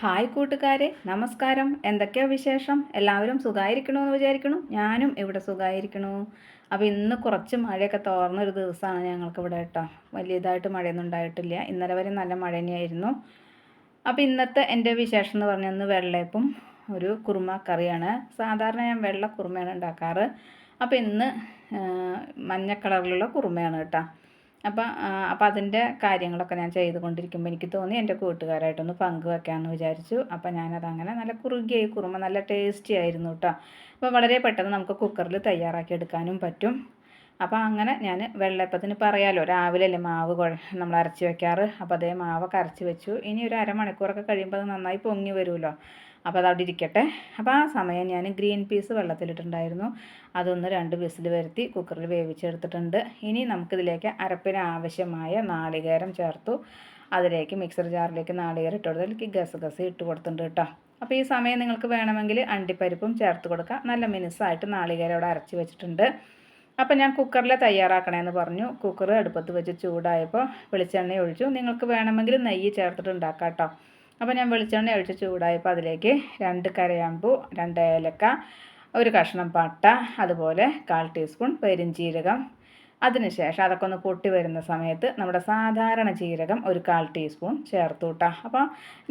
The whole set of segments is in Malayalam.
ഹായ് കൂട്ടുകാരെ നമസ്കാരം. എന്തൊക്കെയാ വിശേഷം? എല്ലാവരും സുഖമായിരിക്കണമെന്ന് വിചാരിക്കണു? ഞാനും ഇവിടെ സുഖമായിരിക്കണു അപ്പോൾ ഇന്ന് കുറച്ച് മഴയൊക്കെ തോർന്നൊരു ദിവസമാണ് ഞങ്ങൾക്ക് ഇവിടെ കേട്ടോ. വലിയതായിട്ട് മഴയൊന്നും ഉണ്ടായിട്ടില്ല. ഇന്നലെ വരെ നല്ല മഴ തന്നെയായിരുന്നു. അപ്പോൾ ഇന്നത്തെ എന്റെ വിശേഷം എന്ന് പറഞ്ഞാൽ ഇന്ന് വെള്ളയപ്പും ഒരു കുറുമ കറിയാണ്. സാധാരണ ഞാൻ വെള്ള കുറുമയാണ് ഉണ്ടാക്കാറ്. അപ്പോൾ ഇന്ന് മഞ്ഞ കളറിലുള്ള കുറുമയാണ് കേട്ടോ. അപ്പം അപ്പം അതിന്റെ കാര്യങ്ങളൊക്കെ ഞാൻ ചെയ്തുകൊണ്ടിരിക്കുമ്പോൾ എനിക്ക് തോന്നി എന്റെ കൂട്ടുകാരായിട്ടൊന്ന് പങ്കുവെക്കാമെന്ന് വിചാരിച്ചു. അപ്പം ഞാനതങ്ങനെ നല്ല കുറുകിയായി കുറുമ നല്ല ടേസ്റ്റി ആയിരുന്നു കേട്ടോ അപ്പോൾ വളരെ പെട്ടെന്ന് നമുക്ക് കുക്കറിൽ തയ്യാറാക്കി എടുക്കാനും പറ്റും. അപ്പോൾ അങ്ങനെ ഞാൻ വെള്ളയപ്പത്തിന് പറയാലോ രാവിലെയല്ലേ മാവ് കുഴ നമ്മൾ അരച്ച് വെക്കാറ്. അപ്പോൾ അതേ മാവൊക്കെ അരച്ച് വെച്ചു. ഇനി ഒരു അരമണിക്കൂറൊക്കെ കഴിയുമ്പോൾ അത് നന്നായി പൊങ്ങി വരുമല്ലോ. അപ്പോൾ അതവിടെ ഇരിക്കട്ടെ. അപ്പോൾ ആ സമയം ഞാൻ ഗ്രീൻ പീസ് വെള്ളത്തിലിട്ടുണ്ടായിരുന്നു. അതൊന്ന് രണ്ട് വിസിൽ വരുത്തി കുക്കറിൽ വേവിച്ചെടുത്തിട്ടുണ്ട്. ഇനി നമുക്കിതിലേക്ക് അരപ്പിന് ആവശ്യമായ നാളികേരം ചേർത്തു. അതിലേക്ക് മിക്സർ ജാറിലേക്ക് നാളികേരം ഇട്ട് ഗസ ഗസഗസ ഇട്ട് കൊടുത്തിട്ടുണ്ട് കേട്ടോ. അപ്പോൾ ഈ സമയം നിങ്ങൾക്ക് വേണമെങ്കിൽ അണ്ടിപ്പരിപ്പും ചേർത്ത് കൊടുക്കാം. നല്ല മിനുസായിട്ട് നാളികേരം അവിടെ അരച്ച് വെച്ചിട്ടുണ്ട്. അപ്പം ഞാൻ കുക്കറിൽ തയ്യാറാക്കണമെന്ന് പറഞ്ഞു. കുക്കർ അടുപ്പത്ത് വെച്ച് ചൂടായപ്പോൾ വെളിച്ചെണ്ണ ഒഴിച്ചു. നിങ്ങൾക്ക് വേണമെങ്കിൽ നെയ്യ് ചേർത്തിട്ട് ഉണ്ടാക്കാം കേട്ടോ. അപ്പോൾ ഞാൻ വെളിച്ചെണ്ണ ഒഴിച്ച് ചൂടായപ്പോൾ അതിലേക്ക് രണ്ട് കരയാമ്പൂ രണ്ട് ഏലക്ക ഒരു കഷ്ണം പട്ട അതുപോലെ കാൽ ടീസ്പൂൺ പെരിഞ്ചീരകം. അതിനുശേഷം അതൊക്കെ ഒന്ന് പൊട്ടി വരുന്ന സമയത്ത് നമ്മുടെ സാധാരണ ജീരകം ഒരു കാൽ ടീസ്പൂൺ ചേർത്ത് കൂട്ടാം. അപ്പോൾ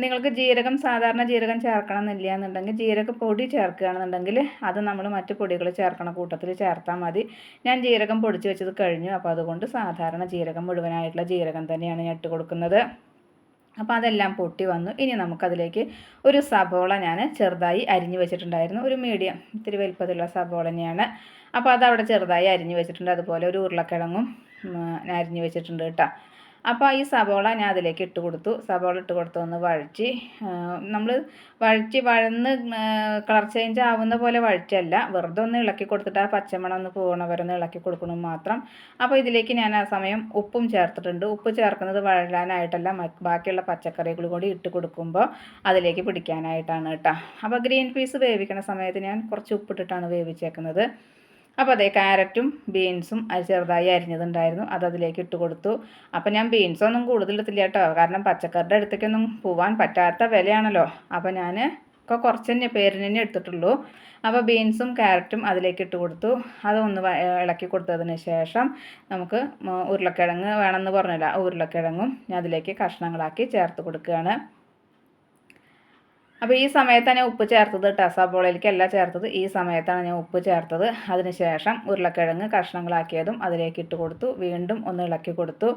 നിങ്ങൾക്ക് ജീരകം സാധാരണ ജീരകം ചേർക്കണം എന്നില്ല എന്നുണ്ടെങ്കിൽ ജീരക പൊടി ചേർക്കുകയാണെന്നുണ്ടെങ്കിൽ അത് നമ്മൾ മറ്റ് പൊടികൾ ചേർക്കണ കൂട്ടത്തിൽ ചേർത്താൽ മതി. ഞാൻ ജീരകം പൊടിച്ച് വെച്ചത് കഴിഞ്ഞു. അപ്പോൾ അതുകൊണ്ട് സാധാരണ ജീരകം മുഴുവനായിട്ടുള്ള ജീരകം തന്നെയാണ് ഞാൻ ഇട്ട് കൊടുക്കുന്നത്. അപ്പോൾ അതെല്ലാം പൊട്ടി വന്നു. ഇനി നമുക്കതിലേക്ക് ഒരു സബോള ഞാൻ ചെറുതായി അരിഞ്ഞു വെച്ചിട്ടുണ്ടായിരുന്നു. ഒരു മീഡിയം ഇത്തിരി വലുപ്പത്തിലുള്ള സബോള തന്നെയാണ്. അപ്പോൾ അതവിടെ ചെറുതായി അരിഞ്ഞു വെച്ചിട്ടുണ്ട്. അതുപോലെ ഒരു ഉരുളക്കിഴങ്ങും അരിഞ്ഞു വെച്ചിട്ടുണ്ട് കേട്ടോ. അപ്പോൾ ഈ സബോള ഞാൻ അതിലേക്ക് ഇട്ട് കൊടുത്തു. സബോള ഇട്ട് കൊടുത്തു ഒന്ന് വഴച്ച് നമ്മൾ വഴച്ച് വഴന്ന് കളർ ചേഞ്ച് ആവുന്ന പോലെ വഴറ്റല്ല വെറുതെ ഒന്ന് ഇളക്കി കൊടുത്തിട്ട് ആ പച്ചമണം ഒന്ന് പോകണ വരെ ഒന്ന് ഇളക്കി കൊടുക്കണം മാത്രം. അപ്പോൾ ഇതിലേക്ക് ഞാൻ ആ സമയം ഉപ്പും ചേർത്തിട്ടുണ്ട്. ഉപ്പ് ചേർക്കുന്നത് വഴലാനായിട്ടല്ല ബാക്കിയുള്ള പച്ചക്കറികൾ കൂടി ഇട്ട് കൊടുക്കുമ്പോൾ അതിലേക്ക് പിടിക്കാനായിട്ടാണ് കേട്ടോ. അപ്പോൾ ഗ്രീൻ പീസ് വേവിക്കുന്ന സമയത്ത് ഞാൻ കുറച്ച് ഉപ്പിട്ടിട്ടാണ് വേവിച്ചേക്കുന്നത്. അപ്പോൾ അതേ ക്യാരറ്റും ബീൻസും അത് ചെറുതായി അരിഞ്ഞതുണ്ടായിരുന്നു. അത് അതിലേക്ക് ഇട്ട് കൊടുത്തു. അപ്പോൾ ഞാൻ ബീൻസൊന്നും കൂടുതൽ എടുത്തില്ല കേട്ടോ. കാരണം പച്ചക്കറിയുടെ അടുത്തേക്കൊന്നും പോവാൻ പറ്റാത്ത വിലയാണല്ലോ. അപ്പോൾ ഞാൻ ഒക്കെ കുറച്ച് തന്നെ പേരിന് തന്നെ എടുത്തിട്ടുള്ളൂ. അപ്പോൾ ബീൻസും ക്യാരറ്റും അതിലേക്ക് ഇട്ട് കൊടുത്തു. അതൊന്ന് ഇളക്കി കൊടുത്തതിന് ശേഷം നമുക്ക് ഉരുളക്കിഴങ്ങ് വേണമെന്ന് പറഞ്ഞില്ല. ഉരുളക്കിഴങ്ങും ഞാൻ അതിലേക്ക് കഷ്ണങ്ങളാക്കി ചേർത്ത് കൊടുക്കുകയാണ്. അപ്പോൾ ഈ സമയത്താണ് ഞാൻ ഉപ്പ് ചേർത്തത് കേട്ടോ. എല്ലാം ചേർത്തത്. ഈ സമയത്താണ് ഞാൻ ഉപ്പ് ചേർത്തത്. അതിനുശേഷം ഉരുളക്കിഴങ്ങ് കഷ്ണങ്ങളാക്കിയതും അതിലേക്ക് ഇട്ട് കൊടുത്തു. വീണ്ടും ഒന്ന് ഇളക്കി കൊടുത്തു.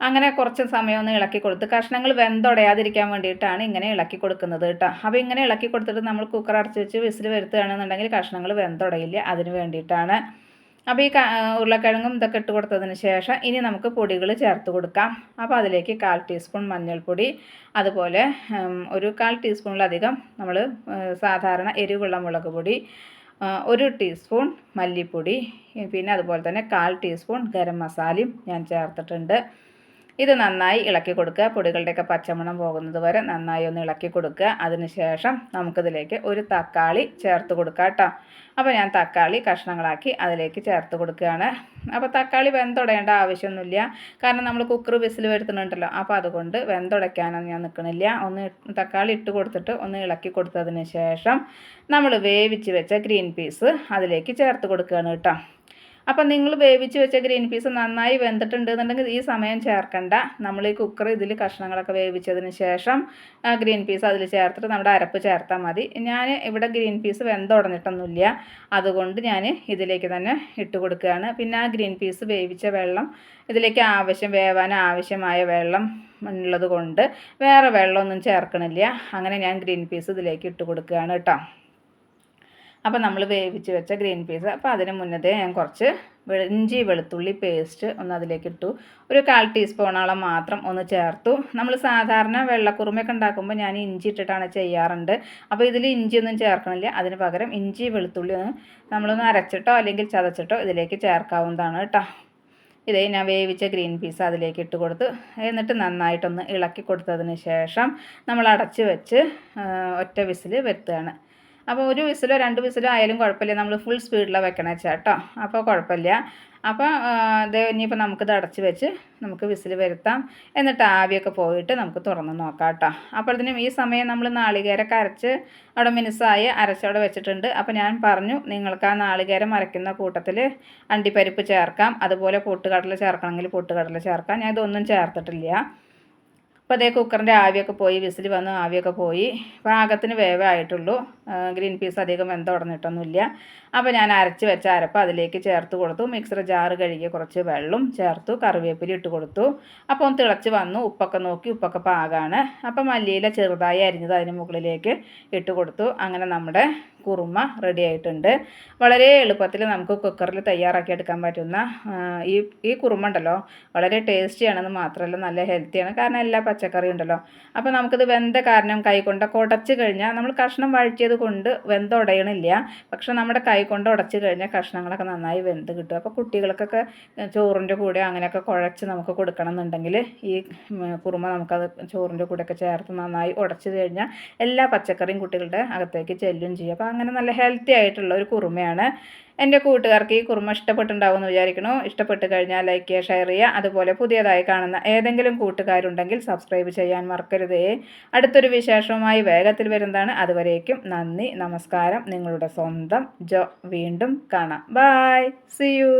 അങ്ങനെ കുറച്ച് സമയം ഒന്ന് ഇളക്കി കൊടുത്ത്. കഷ്ണങ്ങൾ വെന്തുടയാതിരിക്കാൻ വേണ്ടിയിട്ടാണ് ഇങ്ങനെ ഇളക്കി കൊടുക്കുന്നത് കേട്ടോ. അപ്പോൾ ഇങ്ങനെ ഇളക്കി കൊടുത്തിട്ട് നമ്മൾ കുക്കർ അടച്ച് വെച്ച് വിസിൽ വരുത്തുകയാണെന്നുണ്ടെങ്കിൽ കഷ്ണങ്ങൾ വെന്തുടയില്ല. അതിന് വേണ്ടിയിട്ടാണ് അപ്പോൾ ഈ ഉരുളക്കിഴങ്ങും ഇതൊക്കെ ഇട്ട് കൊടുത്തതിന് ശേഷം ഇനി നമുക്ക് പൊടികൾ ചേർത്ത് കൊടുക്കാം. അപ്പോൾ അതിലേക്ക് കാൽ ടീസ്പൂൺ മഞ്ഞൾപ്പൊടി അതുപോലെ ഒരു കാൽ ടീസ്പൂണിലധികം നമ്മൾ സാധാരണ എരിവുള്ള മുളക് പൊടി ഒരു ടീസ്പൂൺ മല്ലിപ്പൊടി പിന്നെ അതുപോലെ തന്നെ കാൽ ടീസ്പൂൺ ഗരം മസാലയും ഞാൻ ചേർത്തിട്ടുണ്ട്. ഇത് നന്നായി ഇളക്കി കൊടുക്കുക. പൊടികളുടെയൊക്കെ പച്ചമണം പോകുന്നത് വരെ നന്നായി ഒന്ന് ഇളക്കി കൊടുക്കുക. അതിനുശേഷം നമുക്കിതിലേക്ക് ഒരു തക്കാളി ചേർത്ത് കൊടുക്കുക കേട്ടോ. അപ്പോൾ ഞാൻ തക്കാളി കഷ്ണങ്ങളാക്കി അതിലേക്ക് ചേർത്ത് കൊടുക്കുകയാണ്. അപ്പോൾ തക്കാളി വെന്തുടയേണ്ട ആവശ്യമൊന്നുമില്ല. കാരണം നമ്മൾ കുക്കർ വിസിൽ വരുത്തുന്നുണ്ടല്ലോ. അപ്പോൾ അതുകൊണ്ട് വെന്തുടയ്ക്കാനൊന്നും ഞാൻ നിൽക്കണില്ല. ഒന്ന് തക്കാളി ഇട്ട് കൊടുത്തിട്ട് ഒന്ന് ഇളക്കി കൊടുത്തതിന് ശേഷം നമ്മൾ വേവിച്ച് വെച്ച ഗ്രീൻ പീസ് അതിലേക്ക് ചേർത്ത് കൊടുക്കുകയാണ് കേട്ടോ. അപ്പം നിങ്ങൾ വേവിച്ച് വെച്ച ഗ്രീൻ പീസ് നന്നായി വെന്തിട്ടുണ്ട് എന്നുണ്ടെങ്കിൽ ഈ സമയം ചേർക്കണ്ട. നമ്മൾ ഈ കുക്കർ ഇതിൽ കഷ്ണങ്ങളൊക്കെ വേവിച്ചതിന് ശേഷം ഗ്രീൻ പീസ് അതിൽ ചേർത്തിട്ട് നമ്മുടെ അരപ്പ് ചേർത്താൽ മതി. ഞാൻ ഇവിടെ ഗ്രീൻ പീസ് വെന്തുടഞ്ഞിട്ടൊന്നുമില്ല അതുകൊണ്ട് ഞാൻ ഇതിലേക്ക് തന്നെ ഇട്ട് കൊടുക്കുകയാണ്. പിന്നെ ആ ഗ്രീൻ പീസ് വേവിച്ച വെള്ളം ഇതിലേക്ക് ആവശ്യം വേവാൻ ആവശ്യമായ വെള്ളം ഉള്ളത് കൊണ്ട് വേറെ വെള്ളമൊന്നും ചേർക്കണില്ല. അങ്ങനെ ഞാൻ ഗ്രീൻ പീസ് ഇതിലേക്ക് ഇട്ട് കൊടുക്കുകയാണ് കേട്ടോ. അപ്പോൾ നമ്മൾ വേവിച്ച് വെച്ച ഗ്രീൻ പീസ്. അപ്പോൾ അതിന് മുന്നതേ ഞാൻ കുറച്ച് ഇഞ്ചി വെളുത്തുള്ളി പേസ്റ്റ് ഒന്ന് അതിലേക്ക് ഇട്ടു. ഒരു കാൽ ടീസ്പൂണോളം മാത്രം ഒന്ന് ചേർത്തു. നമ്മൾ സാധാരണ വെള്ളക്കുറുമയൊക്കെ ഉണ്ടാക്കുമ്പോൾ ഞാൻ ഇഞ്ചി ഇട്ടിട്ടാണ് ചെയ്യാറുണ്ട്. അപ്പോൾ ഇതിൽ ഇഞ്ചിയൊന്നും ചേർക്കണില്ല. അതിന് പകരം ഇഞ്ചി വെളുത്തുള്ളി ഒന്ന് നമ്മളൊന്ന് അരച്ചിട്ടോ അല്ലെങ്കിൽ ചതച്ചിട്ടോ ഇതിലേക്ക് ചേർക്കാവുന്നതാണ് കേട്ടോ. ഇതേ ഞാൻ വേവിച്ച ഗ്രീൻ പീസ് അതിലേക്ക് ഇട്ട് കൊടുത്ത് എന്നിട്ട് നന്നായിട്ടൊന്ന് ഇളക്കി കൊടുത്തതിന് ശേഷം നമ്മൾ അടച്ച് വെച്ച് ഒറ്റ വിസിൽ വരുത്തുകയാണ്. അപ്പോൾ ഒരു വിസിലോ രണ്ട് വിസിലോ ആയാലും കുഴപ്പമില്ല. നമ്മൾ ഫുൾ സ്പീഡിലാണ് വെക്കണ കേട്ടോ അപ്പോൾ കുഴപ്പമില്ല. അപ്പോൾ ഇത് ഇനിയിപ്പോൾ നമുക്കിത് അടച്ച് വെച്ച് നമുക്ക് വിസിൽ വരുത്താം. എന്നിട്ട് ആവിയൊക്കെ പോയിട്ട് നമുക്ക് തുറന്ന് നോക്കാം കേട്ടോ. അപ്പോഴത്തേനും ഈ സമയം നമ്മൾ നാളികേരൊക്കെ അരച്ച് അവിടെ മിനുസായി അരച്ചവിടെ വെച്ചിട്ടുണ്ട്. അപ്പോൾ ഞാൻ പറഞ്ഞു നിങ്ങൾക്ക് ആ നാളികേരം അരയ്ക്കുന്ന കൂട്ടത്തിൽ അണ്ടിപ്പരിപ്പ് ചേർക്കാം. അതുപോലെ പൊട്ടുകടല ചേർക്കണമെങ്കിൽ പൊട്ടുകടല ചേർക്കാം. ഞാൻ ഇതൊന്നും ചേർത്തിട്ടില്ല. അപ്പോൾ അതേ കുക്കറിന്റെ ആവിയൊക്കെ പോയി വിസിൽ വന്ന് ആവിയൊക്കെ പോയി. പാകത്തിന് വേവായിട്ടുള്ളൂ ഗ്രീൻ പീസ് അധികം വെന്തുടഞ്ഞിട്ടൊന്നുമില്ല അപ്പോൾ ഞാൻ അരച്ച് വെച്ച അരപ്പ് അതിലേക്ക് ചേർത്ത് കൊടുത്തു. മിക്സർ ജാറ് കഴുകി കുറച്ച് വെള്ളം ചേർത്തു. കറിവേപ്പില ഇട്ട് കൊടുത്തു. അപ്പോൾ ഒന്ന് തിളച്ച് വന്നു. ഉപ്പൊക്കെ നോക്കി. ഉപ്പൊക്കെ പാകമാണ് അപ്പോൾ മല്ലിയില ചെറുതായി അരിഞ്ഞത് അതിന് മുകളിലേക്ക് ഇട്ട് കൊടുത്തു. അങ്ങനെ നമ്മുടെ കുറുമ റെഡി ആയിട്ടുണ്ട്. വളരെ എളുപ്പത്തിൽ നമുക്ക് കുക്കറിൽ തയ്യാറാക്കി എടുക്കാൻ പറ്റുന്ന ഈ ഈ കുറുമ ഉണ്ടല്ലോ. വളരെ ടേസ്റ്റിയാണെന്ന് മാത്രമല്ല നല്ല ഹെൽത്തിയാണ് കാരണം എല്ലാ പച്ചക്കറിയും ഉണ്ടല്ലോ. അപ്പോൾ നമുക്കിത് വെന്ത കാരണം കൈ കൊണ്ടൊക്കെ ഉടച്ച് കഴിഞ്ഞാൽ നമ്മൾ കഷ്ണം വഴറ്റിയത് കൊണ്ട് വെന്തുടയണില്ല പക്ഷെ നമ്മുടെ കൈകൊണ്ട് ഉടച്ച് കഴിഞ്ഞാൽ കഷ്ണങ്ങളൊക്കെ നന്നായി വെന്ത് കിട്ടും. അപ്പോൾ കുട്ടികൾക്കൊക്കെ ചോറിന്റെ കൂടെ അങ്ങനെയൊക്കെ കുഴച്ച് നമുക്ക് കൊടുക്കണം എന്നുണ്ടെങ്കിൽ ഈ കുറുമ നമുക്കത് ചോറിന്റെ കൂടെയൊക്കെ ചേർത്ത് നന്നായി ഉടച്ച് കഴിഞ്ഞാൽ എല്ലാ പച്ചക്കറിയും കുട്ടികളുടെ അകത്തേക്ക് ചെല്ലും ചെയ്യും. അപ്പോൾ അങ്ങനെ നല്ല ഹെൽത്തി ആയിട്ടുള്ള ഒരു കുറുമയാണ്. എന്റെ കൂട്ടുകാർക്ക് ഈ കുറുമ ഇഷ്ടപ്പെട്ടുണ്ടാവും എന്ന് വിചാരിക്കുന്നു. ഇഷ്ടപ്പെട്ട് കഴിഞ്ഞാൽ ലൈക്ക് ചെയ്യുക ഷെയർ ചെയ്യുക. അതുപോലെ പുതിയതായി കാണുന്ന ഏതെങ്കിലും കൂട്ടുകാരുണ്ടെങ്കിൽ സബ്സ്ക്രൈബ് ചെയ്യാൻ മറക്കരുതേ. അടുത്തൊരു വിശേഷവുമായി വേഗത്തിൽ വരുന്നതാണ്. അതുവരേക്കും നന്ദി നമസ്കാരം. നിങ്ങളുടെ സ്വന്തം ജോ വീണ്ടും കാണാം. Bye C U